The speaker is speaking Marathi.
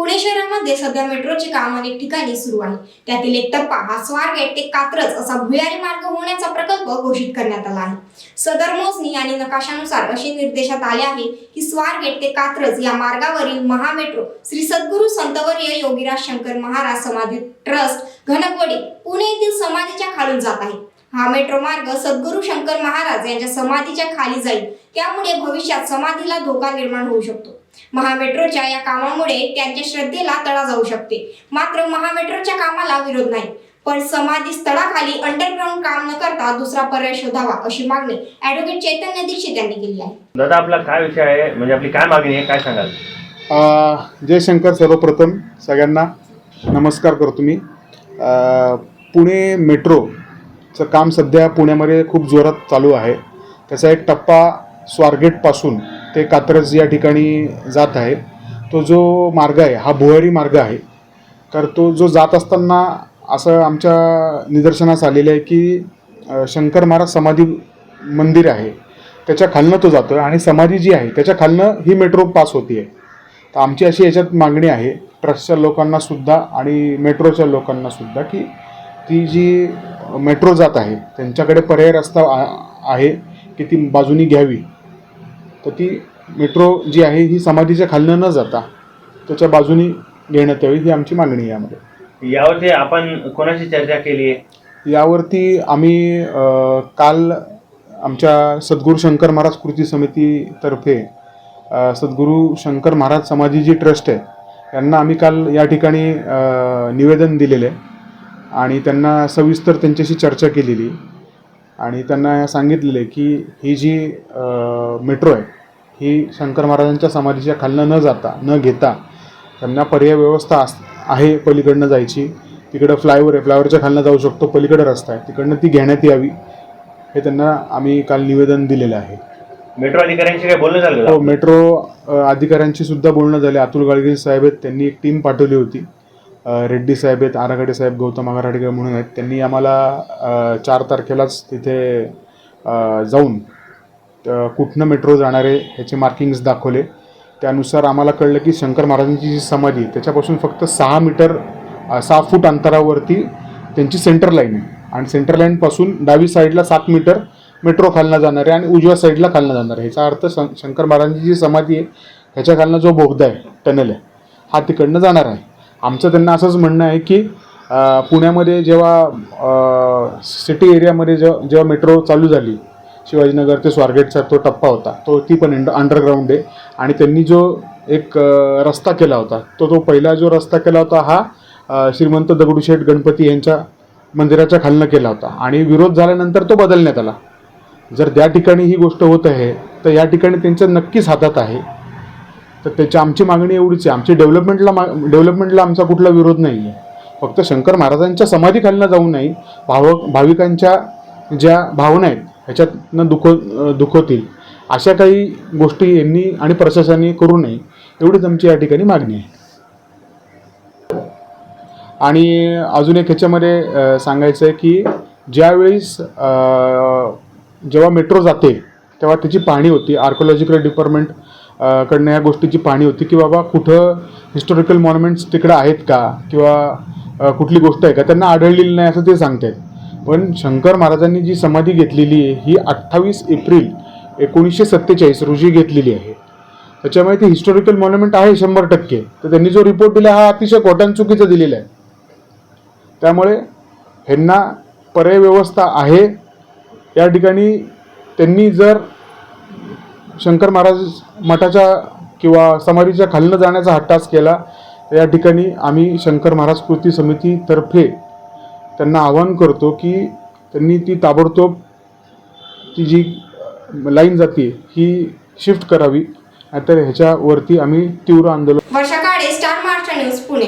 पुणे शहरामध्ये सध्या मेट्रोचे काम अनेक ठिकाणी सुरू आहे. त्यातील एक टप्पा हा स्वारगेट ते कात्रज असा भुयारी मार्ग होण्याचा प्रकल्प घोषित करण्यात आला आहे. सदर मोजणी आणि नकाशानुसार असे निर्देशात आले आहे की स्वारगेट ते कात्रज या मार्गावरील महामेट्रो श्री सद्गुरू संतवर्य योगीराज शंकर महाराज समाधी ट्रस्ट घनकवडी पुणे येथील समाधीच्या खालून जात आहे. हा मेट्रो मार्ग सद्गुरू शंकर महाराज यांच्या समाधीच्या खाली जाईल. त्यामुळे भविष्यात समाधीला धोका निर्माण होऊ शकतो. महामेट्रोच्या या कामामुळे त्यांच्या श्रद्धेला तडा जाऊ शकते. मात्र महामेट्रोच्या कामाला विरोध नाही. पण समाधी स्थळाखाली अंडरग्राऊंड काम न करता दुसरा पर्याय शोधावा अशी मागणी ऍडव्होकेट चैतन्य दीक्षित यांनी केली आहे. दादा आपला काय विषय आहे? म्हणजे आपली काय मागणी आहे? काय सांगाल? अ, जय शंकर सर्वप्रथम सगळ्यांना नमस्कार करतो मी. पुणे मेट्रोचं काम सध्या पुण्यामध्ये खूप जोरात चालू आहे. त्याचा एक टप्पा स्वारगेटपासून ते कात्रज या ठिकाणी जात आहे. तो जो मार्ग आहे हा भुयारी मार्ग आहे. तर तो जो जात असताना असं आमच्या निदर्शनास आलेलं आहे की शंकर महाराज समाधी मंदिर आहे. त्याच्या खालनं तो जातो आहे आणि समाधी जी आहे त्याच्या खालनं ही मेट्रो पास होती आहे तर आमची अशी याच्यात मागणी आहे ट्रस्टच्या लोकांनासुद्धा आणि मेट्रोच्या लोकांनासुद्धा की ती जी मेट्रो जात आहे त्यांच्याकडे पर्याय रस्ता आ- आहे की ती बाजूनी घ्यावी. तर ती मेट्रो जी आहे ही समाधीच्या खालनं न जाता त्याच्या बाजूनी घेण्यात यावी ही आमची मागणी आहे यामध्ये. यावरती आपण कोणाशी चर्चा केली आहे? यावरती आम्ही अ, काल आमच्या सद्गुरू शंकर महाराज कृती समितीतर्फे अ, सद्गुरू शंकर महाराज समाधी जी ट्रस्ट आहे यांना आम्ही काल या ठिकाणी अ, निवेदन दिलेलं आहे. आणि त्यांना सविस्तर त्यांच्याशी चर्चा केलेली आणि त्यांना सांगितलेलं आहे की ही जी मेट्रो आहे ही शंकर महाराजांच्या समाधीच्या खालनं न जाता न घेता त्यांना पर्याय व्यवस्था अस आहे पलीकडनं जायची. तिकडं फ्लायओव्हर आहे फ्लायओव्हरच्या खालनं जाऊ शकतो पलीकडे रस्ता आहे. तिकडनं ती घेण्यात यावी हे त्यांना आम्ही काल निवेदन दिलेलं आहे. मेट्रो अधिकाऱ्यांशी काय बोलणं झालं हो? मेट्रो अधिकाऱ्यांशी सुद्धा बोलणं झाले. अतुल गाडगे साहेब आहेत त्यांनी एक टीम पाठवली होती. रेड्डी साहेब आहेत आरागडे साहेब गौतम आगाराडे म्हणून आहेत. त्यांनी आम्हाला चार तारखेलाच तिथे जाऊन कुठनं मेट्रो जाणार आहे ह्याचे मार्किंग्स दाखवले. त्यानुसार आम्हाला कळलं की शंकर महाराजांची जी समाधी आहे, त्याच्यापासून फक्त सहा मीटर सहा फूट अंतरावरती त्यांची सेंटर लाईन आहे. आणि सेंटर लाईनपासून डावी साईडला सात मीटर मेट्रो खालनं जाणार आहे आणि उजव्या साईडला खालनं जाणार आहे. ह्याचा अर्थ शंकर महाराजांची जी समाधी आहे ह्याच्या खालनं जो बोगदा आहे टनल आहे हा तिकडनं जाणार आहे. आमचं त्यांना असंच म्हणणं आहे की पुण्यामध्ये जेव्हा सिटी एरियामध्ये जेव्हा जेव्हा मेट्रो चालू झाली शिवाजीनगर ते स्वारगेटचा तो टप्पा होता तो ती पण अंड अंडरग्राऊंड आहे. आणि त्यांनी जो एक रस्ता केला होता तो तो पहिला जो रस्ता केला होता हा श्रीमंत दगडूशेठ गणपती यांच्या मंदिराच्या खालनं केला होता. आणि विरोध झाल्यानंतर तो बदलण्यात आला. जर त्या ठिकाणी ही गोष्ट होत आहे तर या ठिकाणी त्यांच्या नक्कीच हातात आहे. तर त्याची आमची मागणी एवढीच आहे. आमची डेव्हलपमेंटला मा डेव्हलपमेंटला आमचा कुठला विरोध नाही आहे फक्त शंकर महाराजांच्या समाधीखालनं जाऊ नाही भाव भाविकांच्या ज्या भावना आहेत ह्याच्यातनं दुख दुखवतील. अशा काही गोष्टी यांनी आणि प्रशासनाने करू नये. एवढीच आमची या ठिकाणी मागणी आहे. आणि अजून एक ह्याच्यामध्ये सांगायचं आहे की ज्यावेळेस जेव्हा मेट्रो जाते तेव्हा त्याची पाहणी होती. आर्कोलॉजिकल डिपार्टमेंट कडनं या गोष्टीची पाहणी होती की बाबा कुठं हिस्टॉरिकल मॉन्युमेंट्स तिकडं आहेत का? किंवा कुठली गोष्ट आहे का? त्यांना आढळलेली नाही असं ते सांगतात पण शंकर महाराजांनी जी समाधी घेतलेली आहे ही अठ्ठावीस एप्रिल एकोणीसशे सत्तेचाळीस रोजी घेतलेली आहे. त्याच्यामुळे ते हिस्टॉरिकल मॉन्युमेंट आहे शंभर टक्के. तर त्यांनी जो रिपोर्ट दिला हा अतिशय खोटान चुकीचा दिलेला आहे. त्यामुळे ह्यांना पर्याय व्यवस्था आहे. या ठिकाणी त्यांनी जर शंकर महाराज मठाच्या किंवा समाधीच्या खालनं जाण्याचा हट्टास केला. या ठिकाणी आम्ही शंकर महाराज कृती समितीतर्फे त्यांना आवाहन करतो की त्यांनी ती ताबडतोब ती जी लाईन जाते ही शिफ्ट करावी. नाहीतर ह्याच्यावरती आम्ही तीव्र आंदोलन वर्षा काळे स्टार महाराष्ट्र न्यूज पुणे.